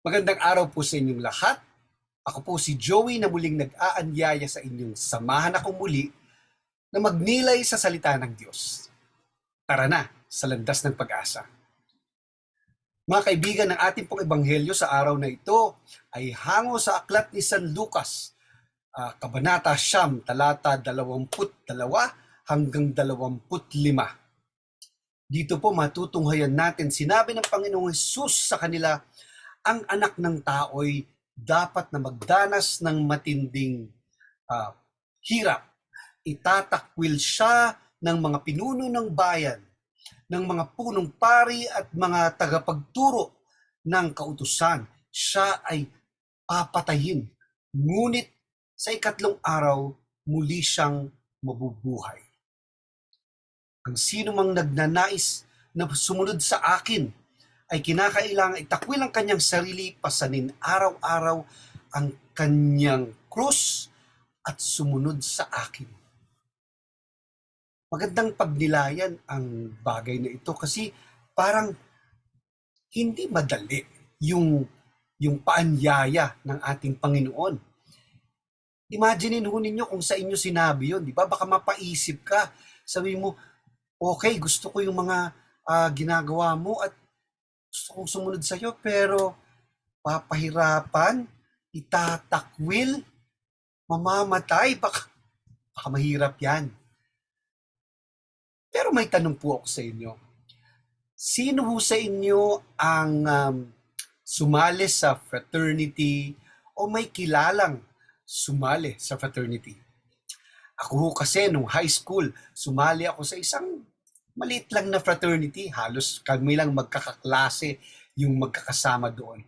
Magandang araw po sa inyong lahat. Ako po si Joey na muling nag-aanyaya sa inyong samahan ako muli na magnilay sa salita ng Diyos. Tara na sa landas ng pag-asa. Mga kaibigan, ng ating pong ebanghelyo sa araw na ito ay hango sa aklat ni San Lucas, ah, Kabanata Siyam, talata 22 hanggang 25. Dito po matutunghayan natin, sinabi ng Panginoong Hesus sa kanila, ang anak ng tao'y dapat na magdanas ng matinding ah, hirap. Itatakwil siya ng mga pinuno ng bayan, ng mga punong pari at mga tagapagturo ng kautusan. Siya ay papatayin. Ngunit sa ikatlong araw, muli siyang mabubuhay. Ang sino mang nagnanais na sumunod sa akin ay kinakailangan itakwil ang kanyang sarili, pasanin araw-araw ang kanyang krus at sumunod sa akin. Magandang pagnilayan ang bagay na ito kasi parang hindi madali yung yung paanyaya ng ating Panginoon. Imaginein ho ninyo kung sa inyo sinabi yon, di ba? Baka mapaisip ka, sabi mo, okay, gusto ko yung mga ah, ginagawa mo at gusto kong sumunod sa iyo, pero papahirapan, itatakwil, mamamatay, baka, baka mahirap yan. Pero may tanong po ako sa inyo. Sino ho sa inyo ang um, sumali sa fraternity o may kilalang sumali sa fraternity? Ako kasi nung high school, sumali ako sa isang maliit lang na fraternity. Halos kami lang magkakaklase yung magkakasama doon.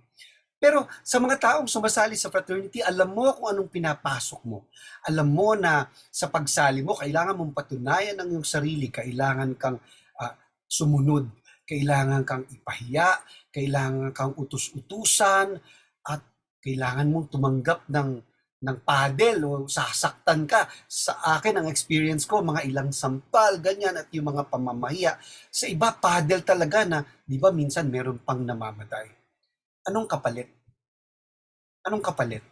Pero sa mga taong sumasali sa fraternity, alam mo kung anong pinapasok mo. Alam mo na sa pagsali mo, kailangan mong patunayan ang iyong sarili. Kailangan kang ah, sumunod. Kailangan kang ipahiya. Kailangan kang utus-utusan. At kailangan mong tumanggap ng ng padel o sasaktan ka. Sa akin, ang experience ko, mga ilang sampal, ganyan, at yung mga pamamahiya. Sa iba, padel talaga na, di ba, minsan meron pang namamatay. Anong kapalit? Anong kapalit?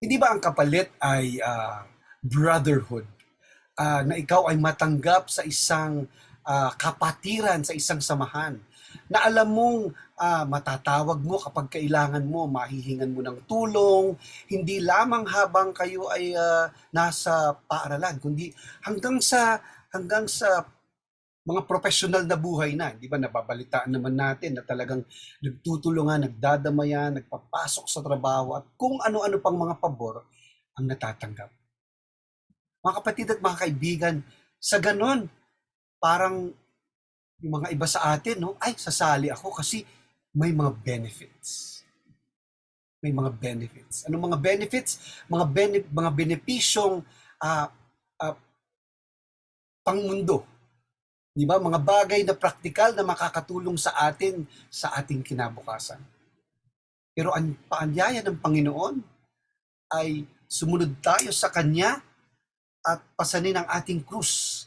Hindi ba ang kapalit ay ah, brotherhood? Ah, na ikaw ay matanggap sa isang ah, kapatiran, sa isang samahan. Na alam mong ah, matatawag mo kapag kailangan mo, mahihingan mo ng tulong, hindi lamang habang kayo ay ah, nasa paaralan, kundi hanggang sa hanggang sa mga professional na buhay na, di ba nababalitaan naman natin na talagang nagtutulungan, nagdadamayan, nagpapasok sa trabaho at kung ano-ano pang mga pabor ang natatanggap. Mga kapatid at mga kaibigan, sa ganon, parang yung mga iba sa atin, no, ay, sasali ako kasi may mga benefits. May mga benefits. Anong mga benefits? Mga, bene- mga benepisyong ah, ah, pangmundo. Di ba? Mga bagay na praktikal na makakatulong sa atin sa ating kinabukasan. Pero ang paanyaya ng Panginoon ay sumunod tayo sa Kanya at pasanin ang ating krus.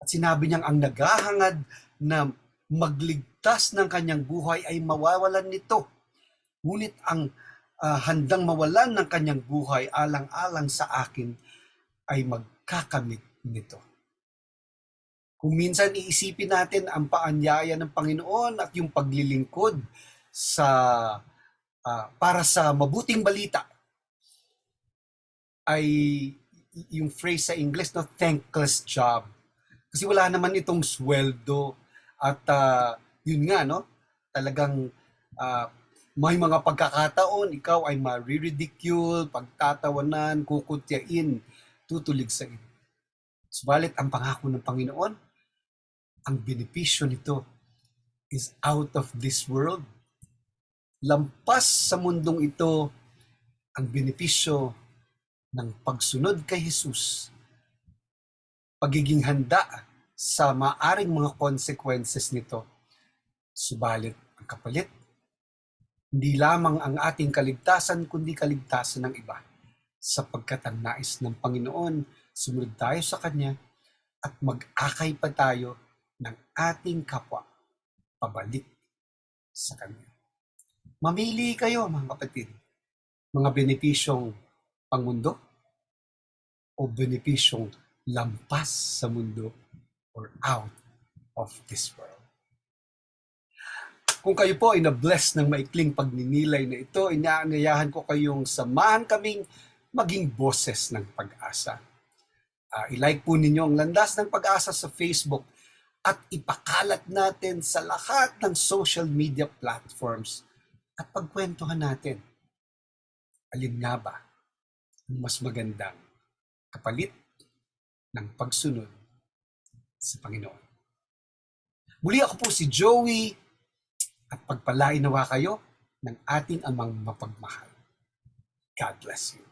At sinabi niyang ang naghahangad na magligtas ng kanyang buhay ay mawawalan nito. Ngunit ang ah, handang mawalan ng kanyang buhay alang-alang sa akin ay magkakamit nito. Kung minsan iisipin natin ang paanyaya ng Panginoon at yung paglilingkod sa ah, para sa mabuting balita ay yung phrase sa English no thankless job. Kasi wala naman itong sweldo at ah, yun nga no, talagang ah, may mga pagkakataon ikaw ay ma-ridicule, pagtatawanan, kukutyain, tutulig sa iyo. Subalit ang pangako ng Panginoon, ang benepisyo nito is out of this world. Lampas sa mundong ito ang benepisyo ng pagsunod kay Jesus. Pagiging handa sa maaring mga consequences nito. Subalit ang kapalit, hindi lamang ang ating kaligtasan kundi kaligtasan ng iba. Sapagkat ang nais ng Panginoon, sumunod tayo sa Kanya at mag-akay pa tayo ng ating kapwa pabalik sa Kanya. Mamili kayo, mga kapatid. Mga benepisyong pangmundo o benepisyong lampas sa mundo or out of this world. Kung kayo po ay na-bless ng maikling pagninilay na ito, inaanyayahan ko kayong samahan kaming maging boses ng pag-asa. Ah, i-like po ninyo ang Landas ng Pag-asa sa Facebook at ipakalat natin sa lahat ng social media platforms at pagkwentuhan natin. Alin nga ba ang mas magandang kapalit ng pagsunod sa Panginoon? Muli ako po si Joey at pagpalain nawa kayo ng ating amang mapagmahal. God bless you.